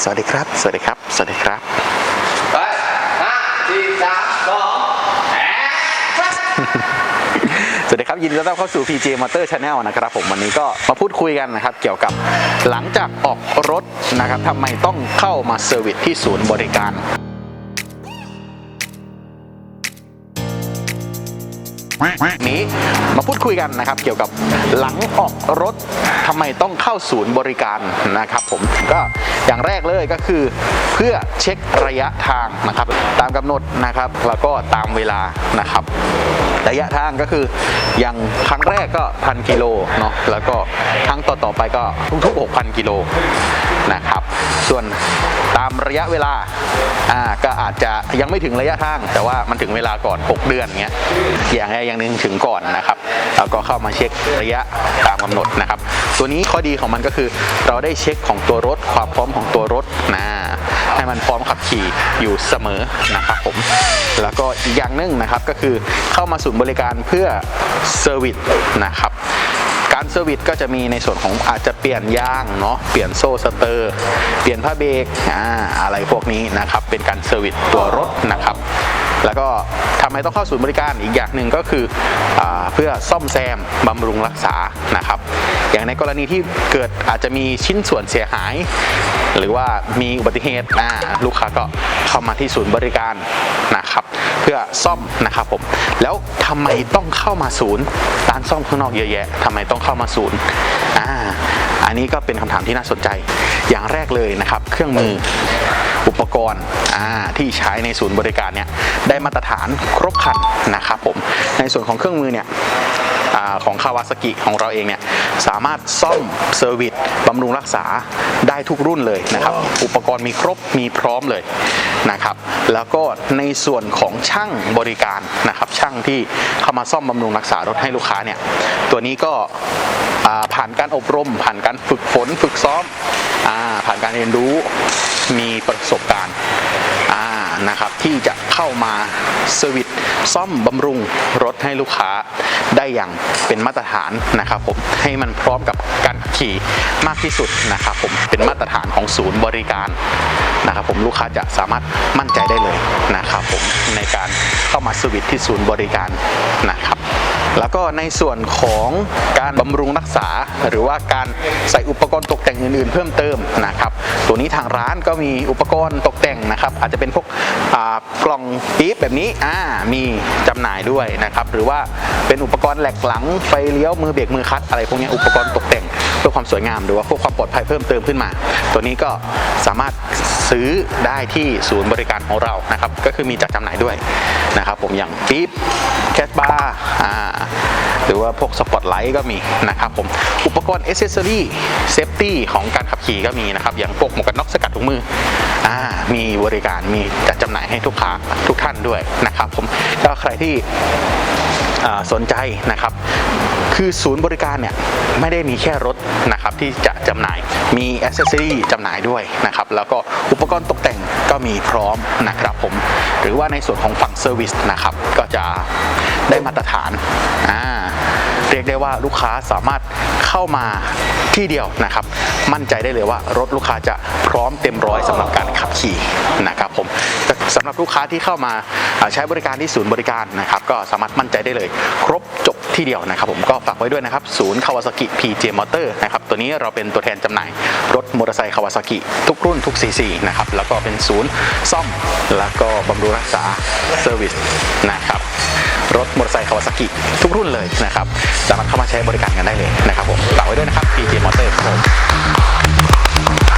สวัสดีครับ สวัสดีครับ สวัสดีครับไปห้าสี่สามสองแอะสวัสดีครับยินดีต้อนรับเข้าสู่ PJ Motor Channel นะครับผมวันนี้ก็มาพูดคุยกันนะครับ เกี่ยวกับหลังจากออกรถนะครับทำไมต้องเข้ามาเซอร์วิสที่ศูนย์บริการ นี้มาพูดคุยกันนะครับ เกี่ยวกับหลังออกรถทำไมต้องเข้าศูนย์บริการนะครับผมก็อย่างแรกเลยก็คือ เพื่อเช็คระยะทางนะครับ ตามกำหนดนะครับ แล้วก็ตามเวลานะครับระยะทางก็คืออย่างครั้งแรกก็พันกิโลเนาะแล้วก็ครั้งต่อๆไปก็ทุกๆ6,000กิโลนะครับ ส่วนตามระยะเวลาอ่าก็อาจจะยังไม่ถึงระยะทาง แต่ว่ามันถึงเวลาก่อน 6 เดือนเงี้ยอย่างใดอย่างหนึ่งถึงก่อนนะครับแล้วก็เข้ามาเช็คระยะตามกำหนดนะครับ ตัวนี้ข้อดีของมันก็คือ เราได้เช็คของตัวรถความพร้อมของตัวรถนะให้มันพร้อมขับขี่อยู่เสมอนะครับผมแล้วก็อีกอย่างหนึ่งนะครับก็คือเข้ามาศูนย์บริการเพื่อเซอร์วิสนะครับการเซอร์วิสก็จะมีในส่วนของอาจจะเปลี่ยนยางเนาะเปลี่ยนโซ่สเตอร์ เปลี่ยนผ้าเบรกอ่าอะไรพวกนี้นะครับเป็นการเซอร์วิสตัวรถนะครับ แล้วก็ทำไมต้องเข้าศูนย์บริการอีกอย่างหนึ่งก็คืออเพื่อซ่อมแซมบำรุงรักษานะครับ อย่างในกรณีที่เกิดอาจจะมีชิ้นส่วนเสียหาย หรือว่ามีอุบัติเหตุลูกค้าก็เข้ามาที่ศูนย์บริการนะครับเพื่อซ่อมนะครับผมแล้วทำไมต้องเข้ามาศูนย์ร้านซ่อมข้างนอกเยอะแยะทำไมต้องเข้ามาศูนย์อ่าอันนี้ก็เป็นคำถามที่น่าสนใจอย่างแรกเลยนะครับ เครื่องมือ อุปกรณ์อ่าที่ใช้ในศูนย์บริการเนี่ยได้มาตรฐานครบครันนะครับผมในส่วนของเครื่องมือเนี่ยอาของคาวาซากิของเราเองเนี่ยสามารถซ่อมเซอร์วิสบำรุงรักษาได้ทุกรุ่นเลยนะครับ อุปกรณ์มีครบมีพร้อมเลยนะครับ แล้วก็ในส่วนของช่างบริการนะครับ ช่างที่เข้ามาซ่อมบำรุงรักษารถให้ลูกค้าเนี่ยตัวนี้ก็อ่า ผ่านการอบรม ผ่านการฝึกฝนฝึกซ้อมอผ่านการเรียนรู้มีประสบการณ์นะครับที่จะเข้ามาเซอร์วิสซ่อมบำรุงรถให้ลูกค้าได้อย่างเป็นมาตรฐานนะครับผมให้มันพร้อมกับการขี่มากที่สุดนะครับผมเป็นมาตรฐานของศูนย์บริการนะครับผมลูกค้าจะสามารถมั่นใจได้เลยนะครับผมในการเข้ามาเซอร์วิสที่ศูนย์บริการนะครับ แล้วก็ในส่วนของการบำรุงรักษา หรือว่าการใส่อุปกรณ์ตกแต่งอื่นๆ เพิ่มเติมนะครับ ตัวนี้ทางร้านก็มีอุปกรณ์ตกแต่งนะครับ อาจจะเป็นพวกกล่องปี๊บแบบนี้อ่ามีจำหน่ายด้วยนะครับ หรือว่าเป็นอุปกรณ์แหลกหลังไฟเลี้ยวมือเบรกมือคัดอะไรพวกนี้อุปกรณ์ตก อความสวยงามหรือว่าเพื่อความปลอดภัยเพิ่มเติมขึ้นมา ตัวนี้ก็สามารถซื้อได้ที่ศูนย์บริการของเรานะครับ ก็คือมีจัดจำหน่ายด้วยนะครับ ผมอย่างปี๊บแคสบาร์อ่าหรือว่าพวกสปอตไลท์ก็มีนะครับผมอุปกรณ์เอเซสซอรี่เซฟตี้ของการขับขี่ก็มีนะครับ อย่างพวกหมวกกันน็อกสกัดถุงมืออ่ามีบริการมีจัดจำหน่ายให้ทุกค้าทุกท่านด้วยนะครับ ผมก็ใครที่สนใจนะครับ คือศูนย์บริการเนี่ยไม่ได้มีแค่รถนะครับที่จะจำหน่ายมีอ c เซอรี่จำหน่ายด้วยนะครับแล้วก็อุปกรณ์ตกแต่งก็มีพร้อมนะครับผมหรือว่าในส่วนของฝั่งเซอร์วิสนะครับก็จะได้มาตรฐานอ่าเรียกได้ว่าลูกค้าสามารถเข้ามาที่เดียวนะครับ มั่นใจได้เลยว่ารถลูกค้าจะพร้อมเต็มร้อยสำหรับการขับขี่นะครับผมสำหรับลูกค้าที่เข้ามาอ่าใช้บริการที่ศูนย์บริการนะครับ ก็สามารถมั่นใจได้เลย ครบจบ ที่เดียวนะครับผมก็ฝากไว้ด้วยนะครับศูนย์คาวาซากิ PJ Motor นะครับตัวนี้เราเป็นตัวแทนจำหน่าย รถมอเตอร์ไซค์คาวาซากิทุกรุ่นทุกซีซีนะครับแล้วก็เป็นศูนย์ซ่อมแล้วก็บำรุงรักษาเซอร์วิสนะครับรถมอเตอร์ไซค์คาวาซากิทุกรุ่นเลยนะครับสามารถเข้ามาใช้บริการกันได้เลยนะครับผมฝากไว้ด้วยนะครับ PJ Motor ครับ